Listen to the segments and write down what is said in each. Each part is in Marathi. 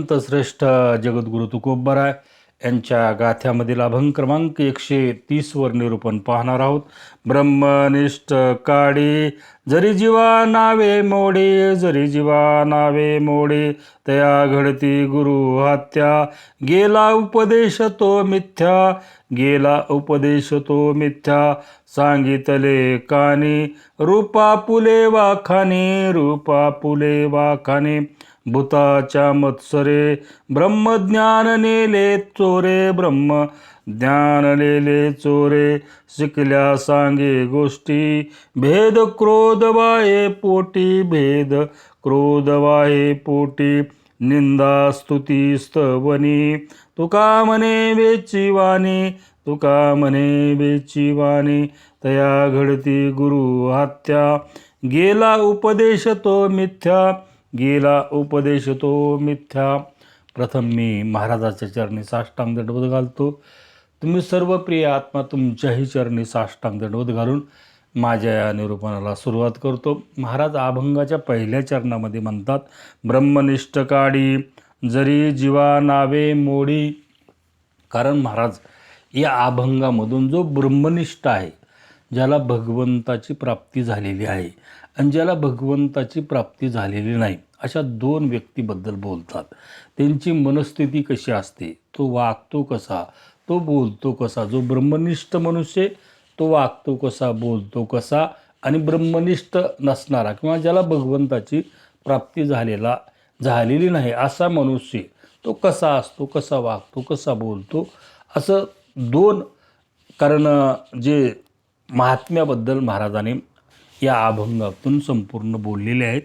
श्रेष्ठ जगद्गुरु तुकोबराय यांच्या गाथ्यामधील अभंग क्रमांक एकशे तीसवर निरूपण पाहणार आहोत. ब्रह्मनिष्ठ काडी जरी जीवा नावे मोडे जरी जीवा नावे मोडे तया घडती गुरु हत्या. गेला उपदेश तो मिथ्या गेला उपदेश तो मिथ्या. सांगितले कानी रूपा पुले वाखाने रूपा पुले वाखाने. भूताच्या मत्सरे ब्रह्मज्ञान नेले चोरे ब्रह्म ज्ञान नेले चोरे. शिकल्या सांगे गोष्टी भेद क्रोध वाये पोटी भेद क्रोध वाये पोटी. निंदा स्तुती स्तवनी तुका म्हणे वेची वाणी तुका म्हणे वेची वाणी. तया घडती गुरु हत्या गेला उपदेश तो मिथ्या. गेला उपदेश तो मिथ्या. प्रथम मी महाराजाच्या चरणी साष्टांग दंडवत घालतो. तुम्ही सर्व प्रिय आत्मा तुमच्याही चरणी साष्टांग दंडवत घालून माझ्या या निरूपणाला सुरुवात करतो. महाराज अभंगाच्या पहिल्या चरणामध्ये म्हणतात ब्रह्मनिष्ठ काडी जरी जीवा नावे मोडी. कारण महाराज या अभंगामधून जो ब्रह्मनिष्ठ आहे ज्याला भगवंताची प्राप्ती झालेली आहे आणि ज्याला भगवंताची प्राप्ती झालेली नाही अशा दोन व्यक्तीबद्दल बोलतात. त्यांची मनस्थिती कशी असते? तो वागतो कसा? तो बोलतो कसा? जो ब्रह्मनिष्ठ मनुष्य तो वागतो कसा? बोलतो कसा? आणि ब्रह्मनिष्ठ नसणारा किंवा ज्याला भगवंताची प्राप्ती झालेला झालेली नाही असा मनुष्य तो कसा असतो? कसा वागतो? कसा बोलतो? असं दोन कारण जे महात्म्याबद्दल महाराजाने या अभंगातून संपूर्ण बोललेले आहेत.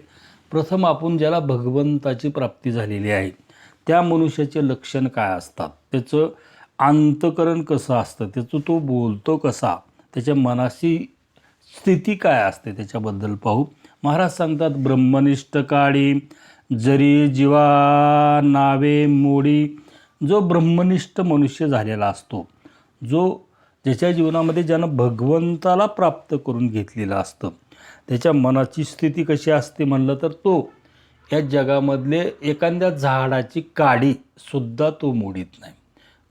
प्रथम आपण ज्याला भगवंताची प्राप्ती झालेली आहे त्या मनुष्याचे लक्षण काय असतात? त्याचं अंतकरण कसं असतं? त्याचं तो बोलतो कसा? त्याच्या मनाची स्थिती काय असते? त्याच्याबद्दल पाहू. महाराज सांगतात ब्रह्मनिष्ठ काळी जरी जीवा नावे मोडी जो ब्रह्मनिष्ठ मनुष्य झालेला असतो जो ज्याच्या जीवनामध्ये ज्यानं भगवंताला प्राप्त करून घेतलेलं असतं त्याच्या मनाची स्थिती कशी असते म्हणलं तर तो या जगामधले एखाद्या झाडाची काडीसुद्धा तो मोडीत नाही.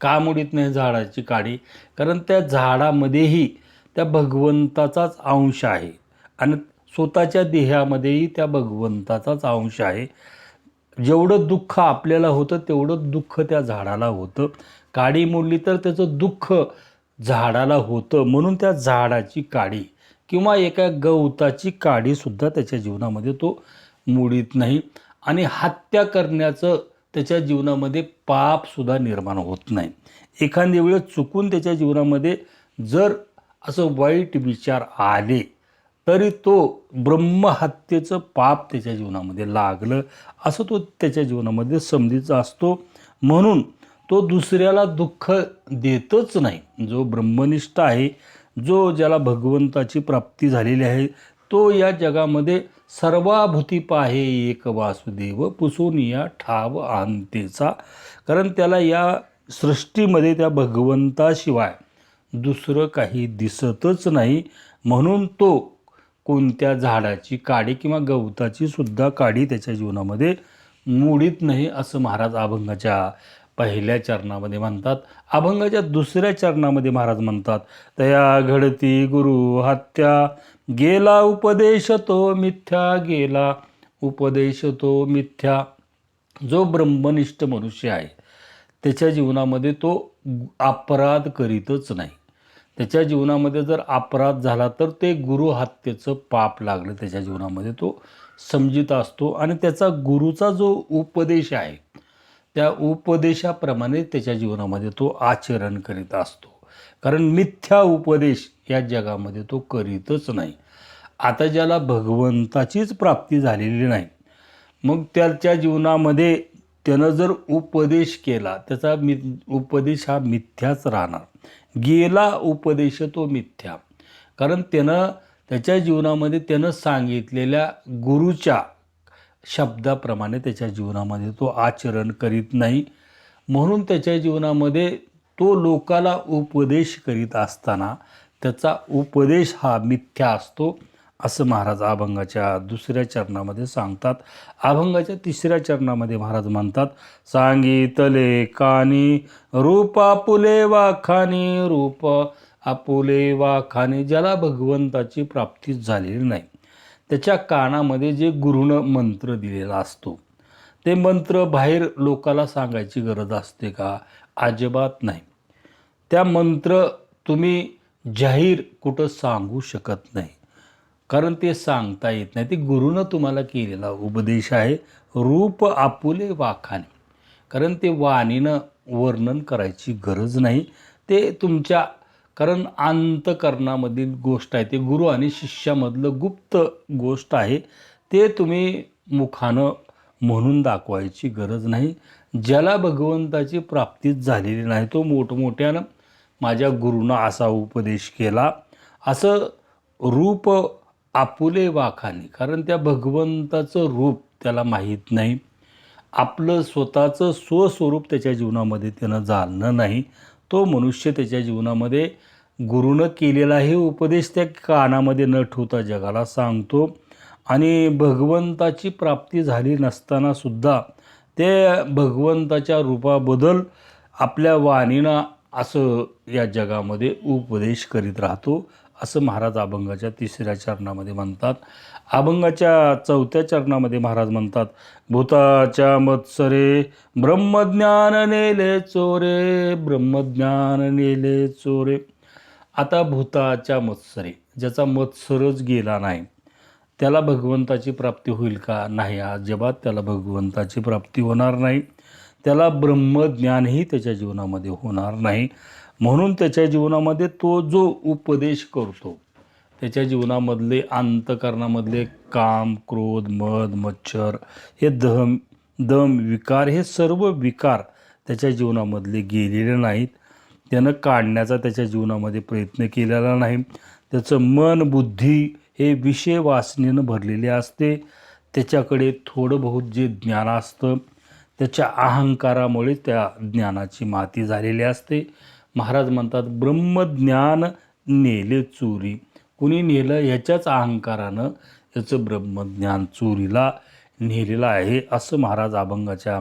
का मोडीत नाही झाडाची काडी? कारण त्या झाडामध्येही त्या भगवंताचाच अंश आहे आणि स्वतःच्या देहामध्येही त्या भगवंताचाच अंश आहे. जेवढं दुःख आपल्याला होतं तेवढं दुःख त्या झाडाला होतं. काडी मोडली तर त्याचं दुःख झाडाला होतं. म्हणून त्या झाडाची काडी किंवा एका गवताची काडीसुद्धा त्याच्या जीवनामध्ये तो मोडीत नाही आणि हत्या करण्याचं त्याच्या जीवनामध्ये पापसुद्धा निर्माण होत नाही. एखाद्या वेळेस चुकून त्याच्या जीवनामध्ये जर असं वाईट विचार आले तरी तो ब्रह्महत्येचं पाप त्याच्या जीवनामध्ये लागलं असं तो त्याच्या जीवनामध्ये समजीचा असतो. म्हणून तो दुसऱ्याला दुःख देतच नाही. जो ब्रह्मनिष्ठ आहे जो ज्याला भगवंताची प्राप्ती झालेली आहे तो या जगामध्ये सर्वाभूती पाहे एक वासुदेव पुसून या ठाव आणतेचा. कारण त्याला या सृष्टीमध्ये त्या भगवंताशिवाय दुसरं काही दिसतच नाही. म्हणून तो कोणत्या झाडाची काडी किंवा गवताची सुद्धा काडी त्याच्या जीवनामध्ये मोडीत नाही असं महाराज अभंगाच्या पहिल्या चरणामध्ये म्हणतात. अभंगाच्या दुसऱ्या चरणामध्ये महाराज म्हणतात तया घडती गुरु हत्या गेला उपदेश तो मिथ्या गेला उपदेश तो मिथ्या. जो ब्रह्मनिष्ठ मनुष्य आहे त्याच्या जीवनामध्ये तो अपराध करीतच नाही. त्याच्या जीवनामध्ये जर अपराध झाला तर ते गुरु हत्येचं पाप लागलं. त्याच्या जीवनामध्ये तो समजित असतो आणि त्याचा गुरुचा जो उपदेश आहे त्या उपदेशाप्रमाणे त्याच्या जीवनामध्ये तो आचरण करीत असतो. कारण मिथ्या उपदेश या जगामध्ये तो करीतच नाही. आता ज्याला भगवंताचीच प्राप्ती झालेली नाही मग त्याच्या जीवनामध्ये त्यानं जर उपदेश केला त्याचा मि उपदेश हा मिथ्याच राहणार. गेला उपदेश तो मिथ्या. कारण त्यानं त्याच्या जीवनामध्ये त्यानं सांगितलेल्या गुरुच्या शब्दाप्रमाणे त्याच्या जीवनामध्ये तो आचरण करीत नाही. म्हणून त्याच्या जीवनामध्ये तो लोकाला उपदेश करीत असताना त्याचा उपदेश हा मिथ्या असतो असं महाराज अभंगाच्या दुसऱ्या चरणामध्ये सांगतात. अभंगाच्या तिसऱ्या चरणामध्ये महाराज म्हणतात सांगितले कानी रूप आपुले वाखानी रूप आपुले वाखानी ज्याला भगवंताची प्राप्ती झालेली नाही. त्याच्या कानामध्ये जे गुरुनं मंत्र दिलेला असतो ते मंत्र बाहेर लोकाला सांगायची गरज असते का? अजिबात नाही. त्या मंत्र तुम्ही जाहीर कुठं सांगू शकत नाही. कारण ते सांगता येत नाही. ते गुरुनं तुम्हाला केलेला उपदेश आहे रूप आपुले वाखाने. कारण ते वाणीनं वर्णन करायची गरज नाही. ते तुमच्या कारण अंतकरणामधील गोष्ट आहे. ते गुरु आणि शिष्यामधलं गुप्त गोष्ट आहे. ते तुम्ही मुखानं म्हणून दाखवायची गरज नाही. ज्याला भगवंताची प्राप्तीच झालेली नाही तो मोठमोठ्यानं माझ्या गुरुनं असा उपदेश केला. असं रूप आपुले वाखाने कारण त्या भगवंताचं रूप त्याला माहीत नाही. आपलं स्वतःचं स्वस्वरूप त्याच्या जीवनामध्ये त्यानं जाणलं नाही. तो मनुष्य त्याच्या जीवनामध्ये गुरुनं केलेलाही उपदेश त्या कानामध्ये न ठेवता जगाला सांगतो. आणि भगवंताची प्राप्ती झाली नसतानासुद्धा ते भगवंताच्या रूपाबद्दल आपल्या वाणीनं असं या जगामध्ये उपदेश करीत राहतो असं महाराज अभंगाच्या तिसऱ्या चरणामध्ये म्हणतात. अभंगाच्या चौथ्या चरणामध्ये महाराज म्हणतात भूताच्या मत्सरे ब्रह्मज्ञान नेले चोरे ब्रह्मज्ञान नेले चोरे. आता भूताच्या मत्सरे ज्याचा मत्सरच गेला नाही त्याला भगवंताची प्राप्ती होईल का? नाही अजिबात त्याला भगवंताची प्राप्ती होणार नाही. त्याला ब्रह्मज्ञानही त्याच्या जीवनामध्ये होणार नाही. म्हणून त्याच्या जीवनामध्ये तो जो उपदेश करतो त्याच्या जीवनामधले अंतकरणामधले काम क्रोध मध मच्छर हे दम दम विकार हे सर्व विकार त्याच्या जीवनामधले गेलेले नाहीत. त्यानं काढण्याचा त्याच्या जीवनामध्ये प्रयत्न केलेला नाही. त्याचं मन बुद्धी हे विषय वासनेनं भरलेले असते. त्याच्याकडे थोडं बहुत जे ज्ञान असतं त्याच्या अहंकारामुळे त्या ज्ञानाची माती झालेली असते. महाराज म्हणतात ब्रह्मज्ञान नेले चोरी. कुणी नेलं ह्याच्याच अहंकारानं याचं ब्रह्मज्ञान चोरीला नेलेलं आहे असं महाराज अभंगाच्या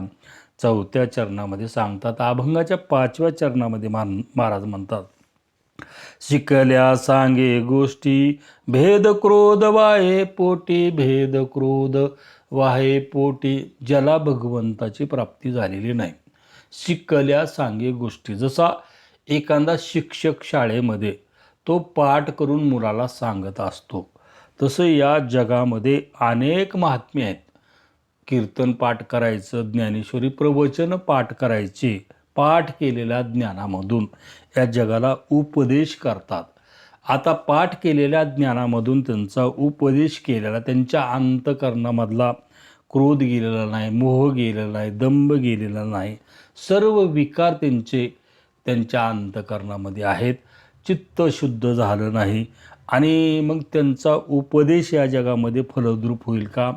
चौथ्या चरणामध्ये सांगतात. अभंगाच्या पाचव्या चरणामध्ये मान महाराज म्हणतात शिकल्या सांगे गोष्टी भेद क्रोध वाहे पोटी भेद क्रोध वाहे पोटी ज्याला भगवंताची प्राप्ती झालेली नाही. शिकल्या सांगे गोष्टी जसा एखादा शिक्षक शाळेमध्ये तो पाठ करून मुलाला सांगत असतो. तसं या जगामध्ये अनेक महात्मे आहेत. कीर्तन पाठ करायचं ज्ञानेश्वरी प्रवचन पाठ करायचे पाठ केलेल्या ज्ञानामधून. या जगाला उपदेश करतात. आता पाठ केलेल्या ज्ञानामधून त्यांचा उपदेश केलेला त्यांच्या अंतकरणामधला क्रोध गेलेला नाही मोह गेलेला नाही दंभ गेलेला नाही. सर्व विकार त्यांचे त्यांच्या अंतकरणामध्ये आहेत. चित्त शुद्ध झालं नाही. आणि मग त्यांचा उपदेश या जगामध्ये फलद्रूप होईल का?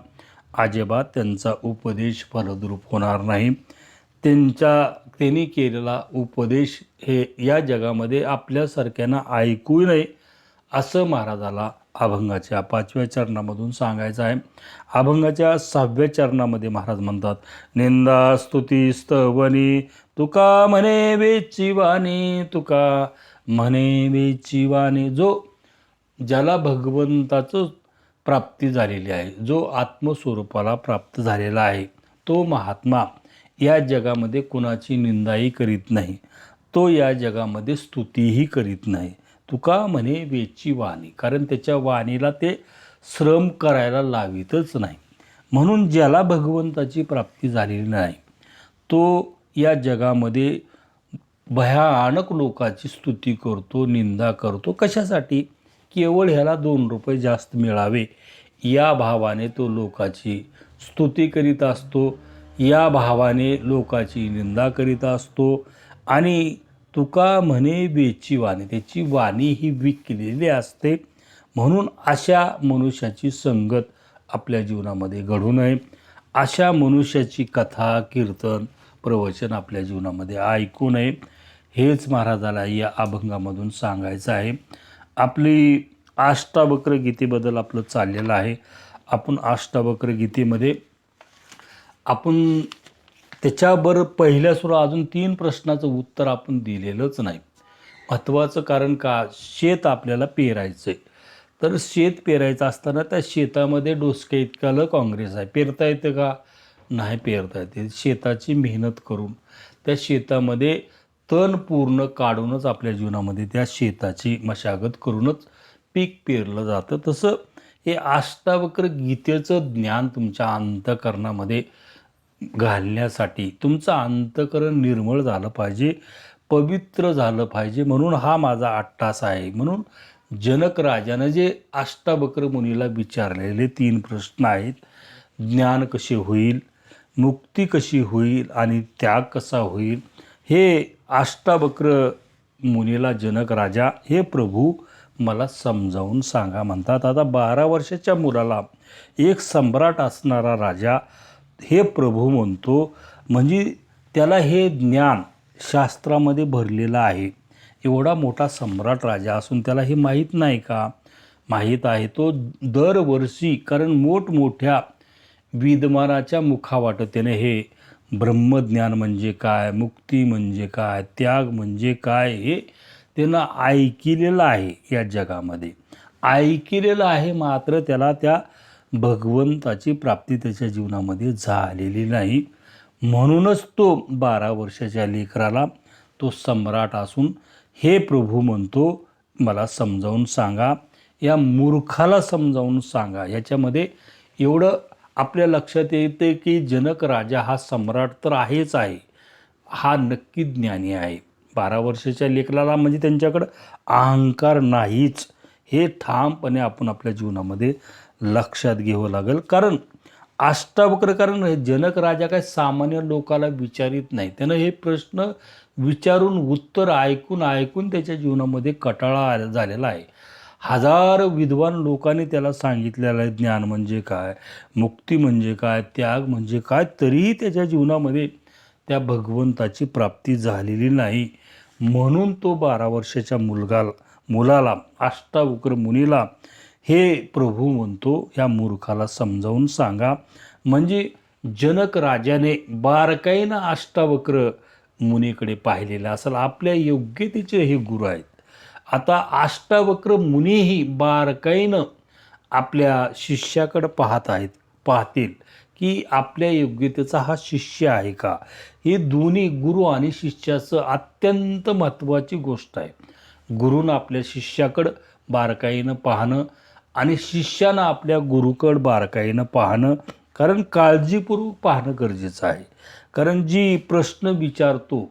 अजिबात त्यांचा उपदेश फलद्रूप होणार नाही. त्यांच्या त्यांनी केलेला उपदेश हे या जगामध्ये आपल्यासारख्यांना ऐकू नये असं महाराजाला अभंगाच्या पाचव्या चरणामधून सांगायचं आहे. अभंगाच्या सहाव्या चरणामध्ये महाराज म्हणतात निंदा स्तुती स्तवनी तुका म्हणे वेची वाणी तुका म्हणे वेचिवाने जो ज्याला भगवंताचं प्राप्ती झालेली आहे जो आत्मस्वरूपाला प्राप्त झालेला आहे तो महात्मा या जगामध्ये कुणाची निंदाही करीत नाही तो या जगामध्ये स्तुतीही करीत नाही. तुका म्हणे वेची वाणी कारण त्याच्या वाणीला ते श्रम करायला लावितच नाही. म्हणून ज्याला भगवंताची प्राप्ती झालेली नाही तो या जगामध्ये भयानक लोकाची स्तुती करतो निंदा करतो. कशासाठी? केवळ ह्याला दोन रुपये जास्त मिळावे. या भावाने तो लोकाची स्तुती करीत असतो. या भावाने लोकाची निंदा करीत असतो. आणि तुका म्हणे बेची वाणी. त्याची वाणी ही विकलेली असते. म्हणून अशा मनुष्याची संगत आपल्या जीवनामध्ये घडू नये. अशा मनुष्याची कथा कीर्तन प्रवचन आपल्या जीवनामध्ये ऐकू नये. हेच महाराजाला या अभंगामधून सांगायचं आहे. आपली आष्टावक्र गीतेबद्दल आपलं चाललेलं आहे. आपण आष्टावक्र गीतेमध्ये आपण त्याच्याबर पहिल्या सुरू अजून तीन प्रश्नाचं उत्तर आपण दिलेलंच नाही. महत्त्वाचं कारण का? शेत आपल्याला पेरायचं आहे तर शेत पेरायचं असताना त्या शेतामध्ये डोसक्या इतकालं काँग्रेस आहे. पेरता येतं का? नाही पेरता येते. शेताची मेहनत करून त्या शेतामध्ये तण पूर्ण काढूनच आपल्या जीवनामध्ये त्या शेताची मशागत करूनच पीक पेरलं जातं. तसं हे अष्टावक्र गीतेचं ज्ञान तुमच्या अंतकरणामध्ये घालण्यासाठी तुमचं अंतकरण निर्मळ झालं पाहिजे पवित्र झालं पाहिजे म्हणून हा माझा आट्टास आहे. म्हणून जनक राजानं जे अष्टावक्र मुनीला विचारलेले तीन प्रश्न आहेत. ज्ञान कसे होईल? मुक्ती कशी होईल? आणि त्याग कसा होईल? हे आष्टावक्र मुनीला जनक राजा हे प्रभू मला समजावून सांगा म्हणतात. आता बारा वर्षाच्या मुलाला एक सम्राट असणारा राजा हे प्रभू म्हणतो म्हणजे त्याला हे ज्ञान शास्त्रामध्ये भरलेलं आहे. एवढा मोठा सम्राट राजा असून त्याला हे माहीत नाही का? माहीत आहे तो दरवर्षी कारण मोठमोठ्या विद्वानाच्या मुखावाटतेने त्याने हे ब्रह्मज्ञान म्हणजे काय? मुक्ती म्हणजे काय? त्याग म्हणजे काय? हे त्यानं ऐकिलेलं आहे या जगामध्ये. ऐकिलेलं आहे मात्र त्याला त्या भगवंताची प्राप्ती त्याच्या जीवनामध्ये झालेली नाही. म्हणूनच तो बारा वर्षाच्या लेकराला तो सम्राट असून हे प्रभू म्हणतो मला समजावून सांगा या मूर्खाला समजावून सांगा. याच्यामध्ये एवढं आपल्या लक्षात येते की जनक राजा हा सम्राट तर आहेच आहे. हा नक्की ज्ञानी आहे. बारा वर्षाच्या लेखलाला म्हणजे त्यांच्याकडं अहंकार नाहीच. हे ठामपणे आपण आपल्या जीवनामध्ये लक्षात घ्यावं लागेल. कारण अष्टावक्र कारण जनक राजा काय सामान्य लोकाला विचारित नाही. त्यानं हे प्रश्न विचारून उत्तर ऐकून ऐकून त्याच्या जीवनामध्ये कटाळा आला- झालेला आहे. हजार विद्वान लोकांनी त्याला सांगितलेलं आहे ज्ञान म्हणजे काय मुक्ती म्हणजे काय त्याग म्हणजे काय तरीही त्याच्या जीवनामध्ये त्या भगवंताची प्राप्ती झालेली नाही. म्हणून तो बारा वर्षाच्या मुलगा मुलाला अष्टावक्र मुनीला हे प्रभू म्हणतो या मूर्खाला समजावून सांगा. म्हणजे जनक राजाने बारकाईनं अष्टावक्र मुनीकडे पाहिलेलं असेल. आपल्या योग्यतेचे हे गुरु आहेत. आता आष्टावक्र मुनीही बारकाईनं आपल्या शिष्याकडं पाहत आहेत पाहतील की आपल्या योग्यतेचा हा शिष्य आहे का? हे दोन्ही गुरु आणि शिष्याचं अत्यंत महत्त्वाची गोष्ट आहे. गुरुनं आपल्या शिष्याकडं बारकाईनं पाहणं आणि शिष्यानं आपल्या गुरुकड बारकाईनं पाहणं कारण काळजीपूर्वक पाहणं गरजेचं आहे. कारण जी प्रश्न विचारतो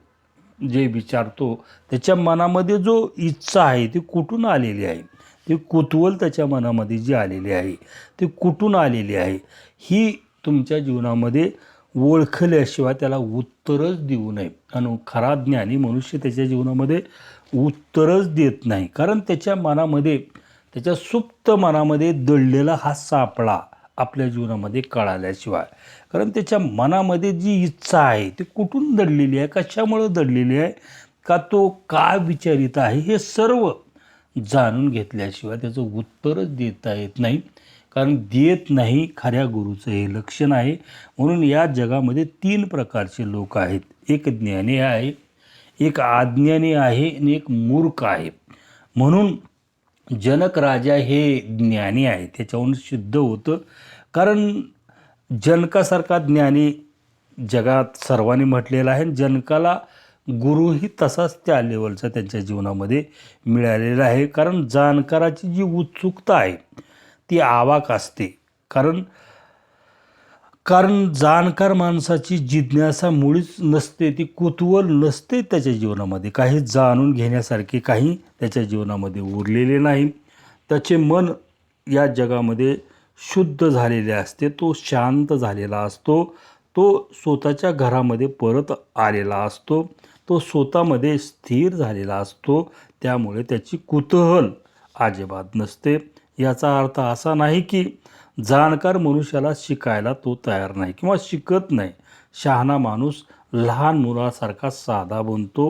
जे विचारतो त्याच्या मनामध्ये जो इच्छा आहे ती कुठून आलेली आहे? ती कुतूहल त्याच्या मनामध्ये जी आलेली आहे ती कुठून आलेली आहे? ही तुमच्या जीवनामध्ये ओळखल्याशिवाय त्याला उत्तरच देऊ नये. आणि खरा ज्ञानी मनुष्य त्याच्या जीवनामध्ये उत्तरच देत नाही. कारण त्याच्या मनामध्ये त्याच्या सुप्त मनामध्ये दडलेला हा सापळा आपल्या जीवनामध्ये कळाल्याशिवाय. कारण त्याच्या मनामध्ये जी इच्छा आहे ती कुठून दडलेली आहे कशामुळं दडलेली आहे का तो काय विचारित आहे हे सर्व जाणून घेतल्याशिवाय त्याचं उत्तरच देता येत नाही. कारण देत नाही खऱ्या गुरुचं हे लक्षण आहे. म्हणून या जगामध्ये तीन प्रकारचे लोक आहेत. एक ज्ञानी आहे एक आज्ञानी आहे आणि एक मूर्ख आहे. म्हणून जनक राजा हे ज्ञानी आहे त्याच्याहून सिद्ध होतं. कारण जनकासारखा ज्ञानी जगात सर्वांनी म्हटलेला आहे. आणि जनकाला गुरुही तसाच त्या लेवलचा त्यांच्या जीवनामध्ये मिळालेला आहे. कारण जाणकाराची जी उत्सुकता आहे ती आवाक असते. कारण कारण जाणकार माणसाची जिज्ञासा मुळीच नसते ती कुतूहल नसते त्याच्या जीवनामध्ये. काही जाणून घेण्यासारखे काही त्याच्या जीवनामध्ये उरलेले नाही. त्याचे मन या जगामध्ये शुद्ध झालेले असते तो शांत झालेला असतो तो स्वतःच्या घरामध्ये परत आलेला असतो तो स्वतःमध्ये स्थिर झालेला असतो त्यामुळे त्याची कुतूहल अजिबात नसते. याचा अर्थ असा नाही की जाणकार मनुष्याला शिकायला तो तयार नाही किंवा शिकत नाही. शहाणा माणूस लहान मुलासारखा साधा बनतो.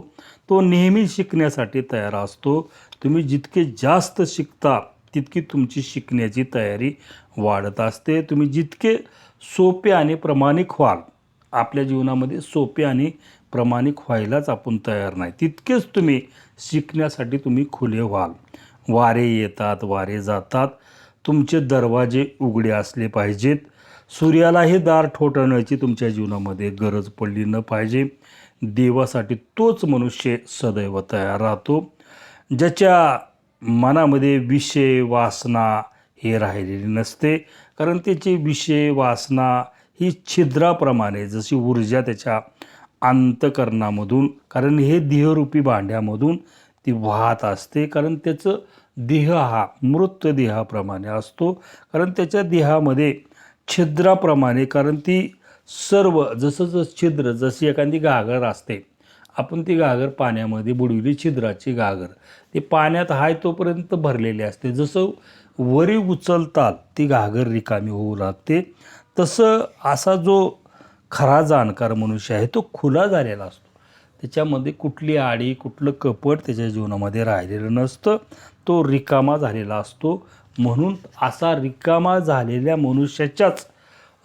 तो नेहमी शिकण्यासाठी तयार असतो. तुम्ही जितके जास्त शिकता तितकी तुमची शिकण्याची तयारी वाढत असते. तुम्ही जितके सोपे आणि प्रामाणिक व्हाल आपल्या जीवनामध्ये सोपे आणि प्रामाणिक व्हायलाच आपण तयार नाही. तितकेच तुम्ही शिकण्यासाठी तुम्ही खुले व्हाल. वारे येतात वारे जातात. तुमचे दरवाजे उघडे असले पाहिजेत. सूर्यालाही दार ठोठवण्याची तुमच्या जीवनामध्ये गरज पडली न पाहिजे. देवासाठी तोच मनुष्य सदैव तयार राहतो. ज्याच्या मनामध्ये विषय वासना हे राहिलेली नसते. कारण त्याची विषय वासना ही छिद्राप्रमाणे जशी ऊर्जा त्याच्या अंतकरणामधून कारण हे देहरूपी भांड्यामधून ती वाहत असते. कारण त्याचं देह हा मृत देहाप्रमाणे असतो. कारण त्याच्या देहामध्ये छिद्राप्रमाणे कारण ती सर्व जसं जसं छिद्र जशी एखादी घागर असते आपण ती घागर पाण्यामध्ये बुडविली छिद्राची घागर ते पाण्यात हाय तोपर्यंत भरलेले असते. जसं वरी उचलतात ती घागर रिकामी होऊ लागते. तसं असा जो खरा जाणकार मनुष्य आहे तो खुला झालेला असतो. त्याच्यामध्ये कुठली आडी कुठलं कपट त्याच्या जीवनामध्ये राहिलेलं नसतं. तो रिकामा झालेला असतो. म्हणून असा रिकामा झालेल्या मनुष्याच्याच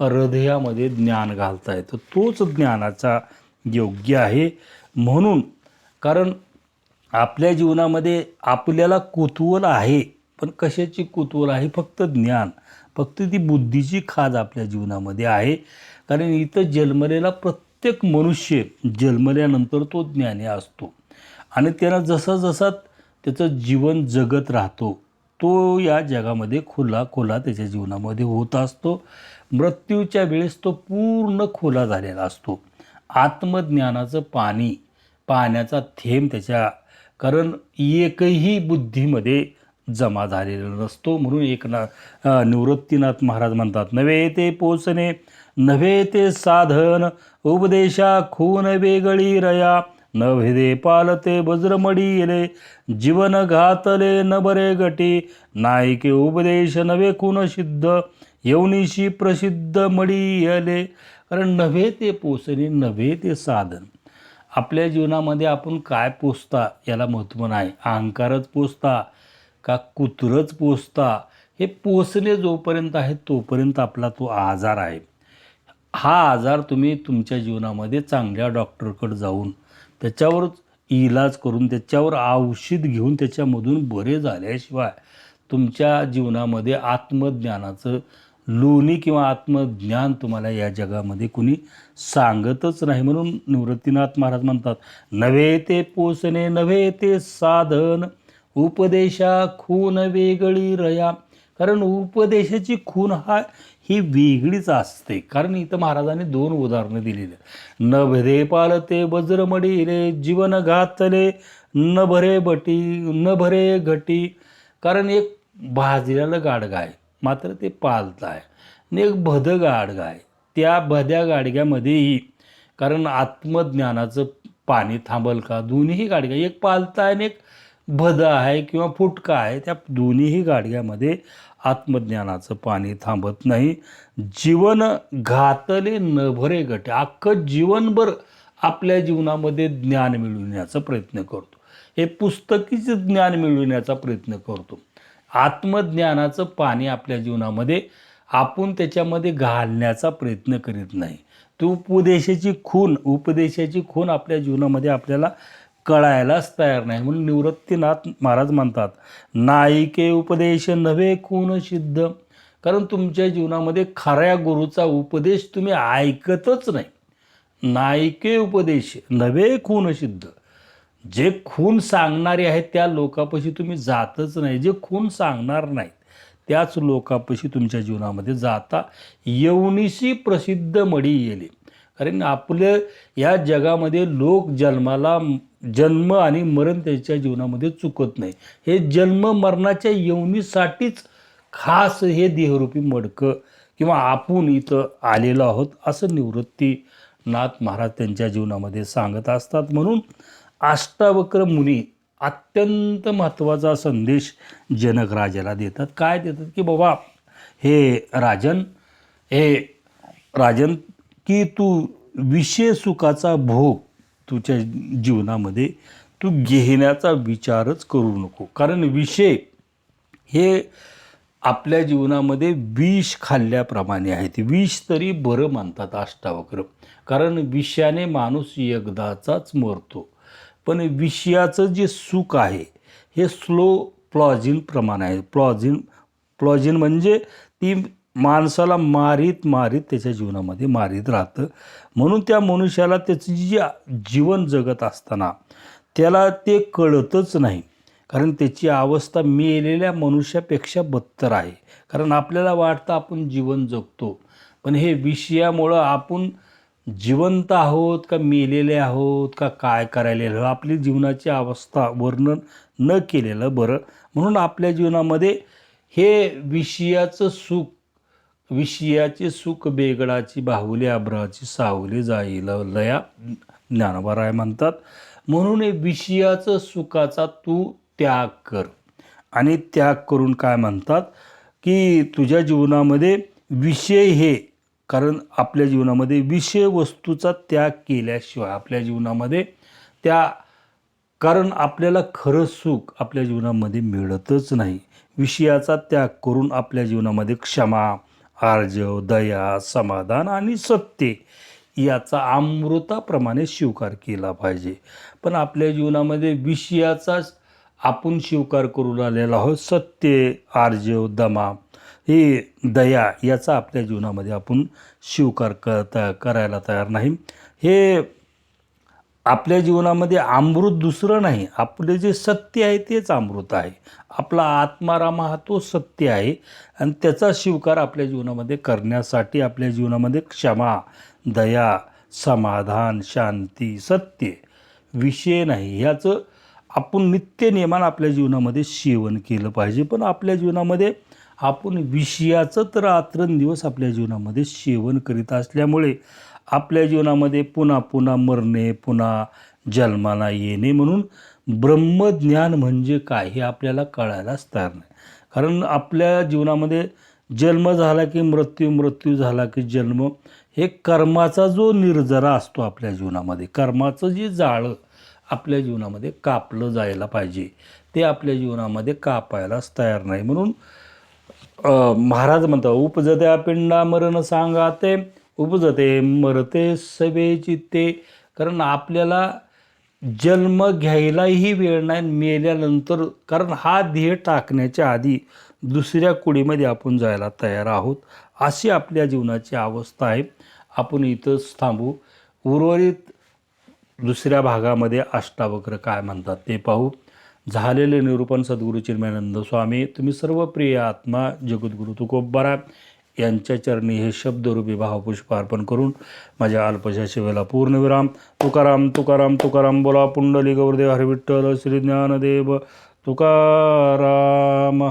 हृदयामध्ये ज्ञान घालता येतं. तोच ज्ञानाचा योग्य आहे. म्हणून कारण आपल्या जीवनामध्ये आपल्याला कुतूहल आहे पण कशाची कुतूहल आहे? फक्त ज्ञान. फक्त ती बुद्धीची खाज आपल्या जीवनामध्ये आहे. कारण इथं जन्मलेला प्रत्येक मनुष्य जन्मल्यानंतर तो ज्ञानी असतो. आणि त्याला जसा जसा त्याचं जीवन जगत राहतो तो या जगामध्ये खुला खोला त्याच्या जीवनामध्ये होत असतो. मृत्यूच्या वेळेस तो पूर्ण खुला झालेला असतो. आत्मज्ञानाचं पाणी पाण्याचा थेंब त्याच्या कारण एकही बुद्धीमध्ये जमा झालेला नसतो. म्हणून एक ना निवृत्तीनाथ महाराज म्हणतात नव्हे ते पोचणे नव्हे ते साधन उपदेशा खून वेगळी रया न पालते वज्रमडी येले जीवन घातले न बरे गटी नायके उपदेश नवे खून सिद्ध येवनिशी प्रसिद्ध मडी येले. कारण नव्हे ते पोचणे नव्हे ते साधन आपल्या जीवनामध्ये आपण काय पोचता याला महत्त्व नाही. अहंकारच पोचता का कुत्रच पोचता हे पोचणे जोपर्यंत आहे तोपर्यंत आपला तो आजार आहे. हा आजार तुम्ही तुमच्या जीवनामध्ये चांगल्या डॉक्टरकडे जाऊन त्याच्यावरच इलाज करून त्याच्यावर औषध घेऊन त्याच्यामधून बरे झाल्याशिवाय तुमच्या जीवनामध्ये आत्मज्ञानाचं लोणी किंवा आत्मज्ञान तुम्हाला या जगामध्ये कुणी सांगतच नाही म्हणून निवृत्तीनाथ महाराज म्हणतात नव्हे ते पोसणे नव्हे ते साधन उपदेशा खून वेगळी रया. कारण उपदेशाची खून हा ही वेगळीच असते. कारण इथं महाराजांनी दोन उदाहरणं दिलेली आहेत. न भरे पालते वज्रमडी रे जीवन घातले न भरे बटी न भरे घटी. कारण एक भाजलेलं गाडगा आहे मात्र ते पालतं आहे आणि एक भद गाडगं आहे त्या भद्या गाडग्यामध्येही कारण आत्मज्ञानाचं पाणी थांबल का? दोन्हीही गाडग्या एक पालता आहे आणि एक भद आहे किंवा फुटका आहे त्या दोन्हीही गाडग्यामध्ये आत्मज्ञानाचं पाणी थांबत नाही. जीवन घातले न भरे गटे. अख्खं जीवनभर आपल्या जीवनामध्ये ज्ञान मिळविण्याचा प्रयत्न करतो. हे पुस्तकीचं ज्ञान मिळविण्याचा प्रयत्न करतो. आत्मज्ञानाचं पाणी आपल्या जीवनामध्ये आपण त्याच्यामध्ये घालण्याचा प्रयत्न करीत नाही. तो उपदेशाची खून उपदेशाची खून आपल्या जीवनामध्ये आपल्याला कळायलाच तयार नाही. म्हणून निवृत्तीनाथ महाराज म्हणतात नायिके उपदेश नव्हे खून सिद्ध. कारण तुमच्या जीवनामध्ये खऱ्या गुरुचा उपदेश तुम्ही ऐकतच नाही. नायिके उपदेश नव्हे खून सिद्ध. जे खून सांगणारे आहेत त्या लोकापाशी तुम्ही जातच नाही. जे खून सांगणार नाहीत त्याच लोकापाशी तुमच्या जीवनामध्ये जाता. येऊनिशी प्रसिद्ध मडी येले कारण आपलं या जगामध्ये लोक जन्माला जन्म आणि मरण त्याच्या जीवनामध्ये चुकत नाही. हे जन्म मरणाच्या यवनीसाठीच खास हे देहरूपी मडकं किंवा आपण इथं आलेलो आहोत असं निवृत्तीनाथ महाराज त्यांच्या जीवनामध्ये सांगत असतात. म्हणून अष्टावक्र मुनी अत्यंत महत्त्वाचा संदेश जनक राजाला देतात. काय देतात? की बाबा हे राजन हे राजन की तू विषय सुखाचा भोग तुझ्या जीवनामध्ये तू घेण्याचा विचारच करू नको. कारण विषय हे आपल्या जीवनामध्ये विष खाल्ल्याप्रमाणे आहेत. विष तरी बरं मानतात अष्टावक्र. कारण विषाने माणूस एकदाचाच मरतो. पण विषयाचं जे सुख आहे हे स्लो प्लॉजिन प्रमाण आहे. प्लॉजिन प्लॉजिन म्हणजे ती माणसाला मारीत मारीत त्याच्या जीवनामध्ये मारीत राहतं. म्हणून त्या मनुष्याला त्याचं जे जीवन जगत असताना त्याला ते कळतच नाही. कारण त्याची अवस्था मेलेल्या मनुष्यापेक्षा बत्तर आहे. कारण आपल्याला वाटतं आपण जीवन जगतो. पण हे विषयामुळं आपण जिवंत आहोत का मेलेले आहोत का काय करायला? आपली जीवनाची अवस्था वर्णन न केलेलं बरं. म्हणून आपल्या जीवनामध्ये हे विषयाचं सुख विषयाचे सुख बेगडाची बाहुली आब्राची सावली जाईल लया ज्ञानोबाराय म्हणतात. म्हणून हे विषयाचं सुखाचा तू त्याग कर. आणि त्याग करून काय म्हणतात? की तुझ्या जीवनामध्ये विषय हे कारण आपल्या जीवनामध्ये विषय वस्तूचा त्याग केल्याशिवाय आपल्या जीवनामध्ये त्या कारण आपल्याला खरं सुख आपल्या जीवनामध्ये मिळतच नाही. विषयाचा त्याग करून आपल्या जीवनामध्ये क्षमा आर्जव दया समाधान आणि सत्य याचा अमृताप्रमाणे स्वीकार केला पाहिजे. पण आपल्या जीवनामध्ये विषयाचाच आपण स्वीकार करून आलेला आहोत. सत्य आर्जव दमा हे दया याचा आपल्या जीवनामध्ये आपण स्वीकार करता करायला तयार नाही. हे आपल्या जीवनामध्ये अमृत दुसरं नाही. आपले जे सत्य आहे तेच अमृत आहे. आपला आत्माराम हा तो सत्य आहे आणि त्याचा स्वीकार आपल्या जीवनामध्ये करण्यासाठी आपल्या जीवनामध्ये क्षमा दया समाधान शांती सत्य विषय नाही. ह्याचं आपण नित्य नियमान आपल्या जीवनामध्ये सेवन केलं पाहिजे. पण आपल्या जीवनामध्ये आपण विषयाचं तर रात्रंदिवस आपल्या जीवनामध्ये सेवन करीत असल्यामुळे आपल्या जीवनामध्ये पुन्हा पुन्हा मरणे पुन्हा जन्माला येणे म्हणून ब्रह्मज्ञान म्हणजे काय हे आपल्याला कळायलाच तयार नाही. कारण आपल्या जीवनामध्ये जन्म झाला की मृत्यू मृत्यू झाला की जन्म हे कर्माचा जो निर्जरा असतो आपल्या जीवनामध्ये कर्माचं जे जाळं आपल्या जीवनामध्ये कापलं जायला पाहिजे ते आपल्या जीवनामध्ये कापायलाच तयार नाही. म्हणून महाराज म्हणतात उपजत्या पिंडा मरण सांगाते उपजते मरते सवेची ते कारण आपल्याला जन्म घ्यायलाही वेळ नाही मेल्यानंतर कारण हा ध्येय टाकण्याच्या आधी दुसऱ्या कुडीमध्ये आपण जायला तयार आहोत अशी आपल्या जीवनाची अवस्था आहे. आपण इथंच थांबू. उर्वरित दुसऱ्या भागामध्ये अष्टावक्र काय म्हणतात ते पाहू. झालेले निरूपण सद्गुरू चिन्मयानंद स्वामी तुम्ही सर्व प्रिय आत्मा जगद्गुरु तुकोबारा यांच्या चरणी हे शब्दरूपी भावपुष्प अर्पण करून माझ्या अल्पशा शिवेला पूर्णविराम तुकाराम तुकाराम तुकाराम बोला. पुंडली गौरदेव हरिविठ्ठल श्री ज्ञानदेव तुकाराम.